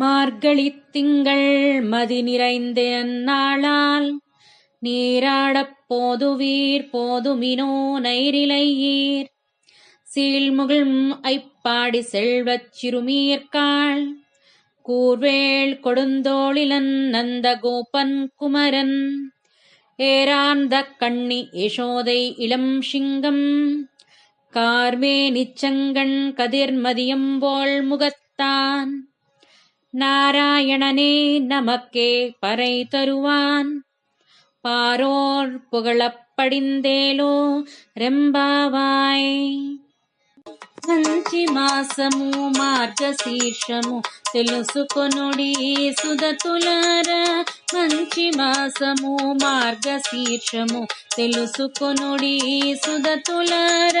மார்கழித் திங்கள் மதி நிறைந்த அந்நாளால் நீராடப் போதுவீர் போதுமினோ நைரிலையீர். சீழ்முகில் ஐப்பாடி செல்வச் சிறுமீர்காள் கூர்வேள் கொடுந்தோளிலன் நந்த கோபன் குமரன். ஏராந்த கண்ணி யசோதை இளம் சிங்கம் கார்மே நிச்சங்கண் கதிர்மதியம் போல் முகத்தான். நாராயணனே நமக்கே பறை தருவான் பாரோர் புகழப் படிந்தேலோ రెంబావాయ్ మంచి మాసము మార్గశీర్షము తెలుసుకొనుడి సుదతులార మంచి మాసము మార్గశీర్షము తెలుసుకొనుడి సుదతులార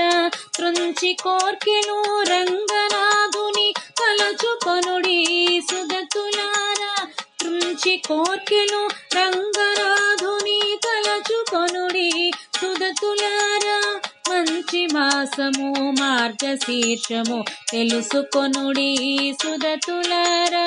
త్రుంచి కోర్కెను రంగనాథుని తలచుకొనుడి సుగతులారా. తృంచి కోర్కెను రంగరాధుని తలచుకొనుడి సుగతులారా. మంచి మాసము మార్గశీర్షము తెలుసుకొనుడి సుదతులారా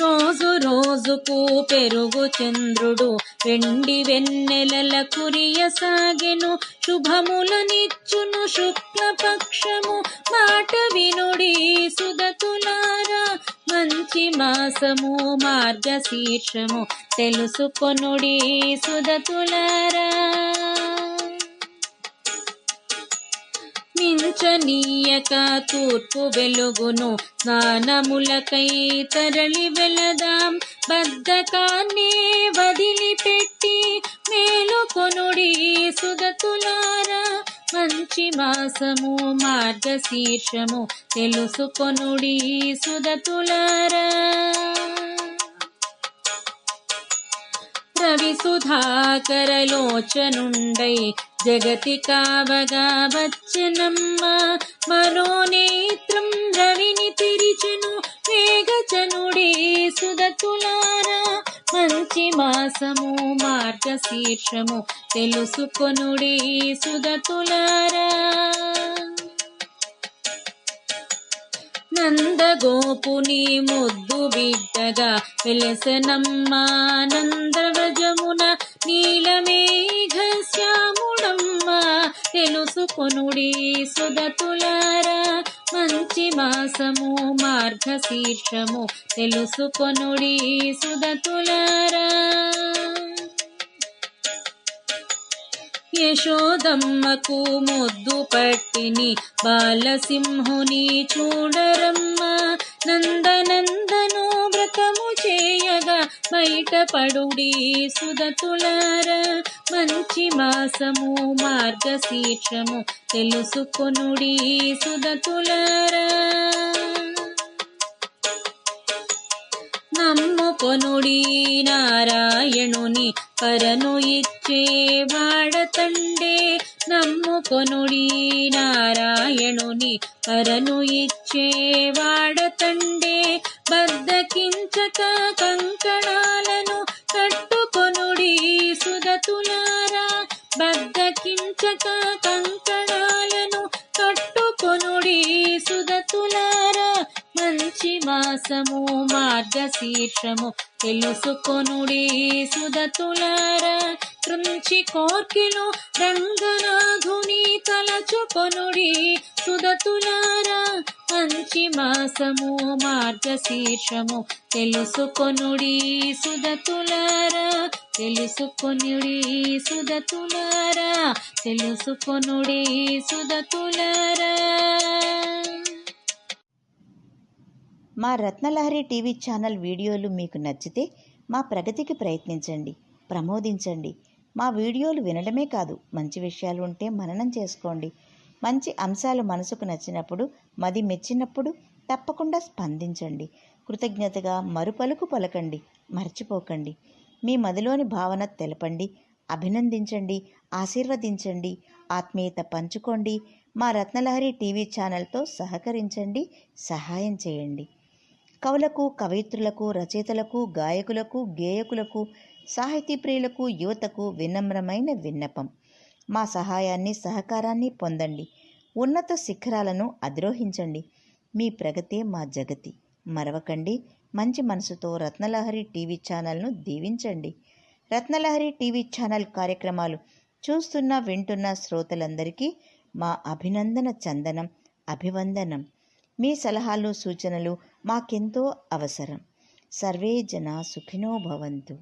రోజు రోజుకు పెరుగు చంద్రుడు వెండి వెన్నెలల కురియసాగెను శుభములనిచ్చును శుక్లపక్షము. మాట వినుడి సుగతులారా మంచి మాసము మార్గశీర్షము. తెలుసుకొనుడి సుదతులారా మించనీయక తూర్పు వెలుగును స్నానములకై తరలి వెళదాం. బద్ధకాన్నే వదిలిపెట్టి మేలుకొనుడి సుగతులారా మంచి మాసము మార్గశీర్షము తెలుసుకొనుడి సుగతులారా రవి సుధాకరలోచనుండై జగతి కావగా వచ్చనమ్మ మనోనేత్రం రవిని తిరిచెను వేగచనుడే సుదతులారా మంచి మాసము మార్గశీర్షము తెలుసుకొనుడే సుదతులారా నందగోపుని ముద్దు బిడ్డగా వెలసనమ్మా నందవ్రజమున నీలమేఘ శ్యాముడమ్మ తెలుసుకొనుడి సుదతులారా మంచి మాసము మార్గశీర్షము తెలుసుకొనుడి సుదతులారా యశోదమ్మకు ముద్దు పట్టిని బాలసింహుని చూడరమ్మ. నందనందను వ్రతము చేయగా బయటపడుడి సుదతులార మంచి మాసము మార్గశీర్షము తెలుసుకొనుడి సుదతులారా నమ్ముకొనుడి నారాయణుని పరను ఇచ్చే వాడ కొనుడి నారాయణుని పరను ఇచ్చే వాడతండే బద్దకించక కంకణాలను కట్టుకొనుడి సుదతులారా బద్దకించక విశ్వాసము మార్గశీర్షము. తెలుసుకొనుడి సుదతులారా కృంచి కోర్కెలు రంగనాథుని తలచుకొనుడి సుదతులారా. మంచి మాసము మార్గశీర్షము. తెలుసుకొనుడి సుదతులారా తెలుసుకొనుడి సుదతులారా. తెలుసుకొనుడి సుదతులారా. మా రత్నలహరి టీవీ ఛానల్ వీడియోలు మీకు నచ్చితే మా ప్రగతికి ప్రయత్నించండి ప్రమోదించండి. మా వీడియోలు వినడమే కాదు మంచి విషయాలు ఉంటే మననం చేసుకోండి. మంచి అంశాలు మనసుకు నచ్చినప్పుడు మది మెచ్చినప్పుడు తప్పకుండా స్పందించండి. కృతజ్ఞతగా మరుపలుకు పలకండి మర్చిపోకండి. మీ మదిలోని భావన తెలపండి అభినందించండి ఆశీర్వదించండి ఆత్మీయత పంచుకోండి. మా రత్నలహరి టీవీ ఛానల్తో సహకరించండి సహాయం చేయండి. కవులకు కవయిత్రులకు రచయితలకు గాయకులకు గేయకులకు సాహితీ ప్రియులకు యువతకు వినమ్రమైన విన్నపం. మా సహాయాన్ని సహకారాన్ని పొందండి. ఉన్నత శిఖరాలను అధిరోహించండి. మీ ప్రగతే మా జగతి. మరవకండి. మంచి మనసుతో రత్నలహరి టీవీ ఛానల్ను దీవించండి. రత్నలహరి టీవీ ఛానల్ కార్యక్రమాలు చూస్తున్న వింటున్న శ్రోతలందరికీ మా అభినందన చందనం అభివందనం. మీ సలహాలు సూచనలు మాకెంతో అవసరం. సర్వే జన సుఖినో భవంతు.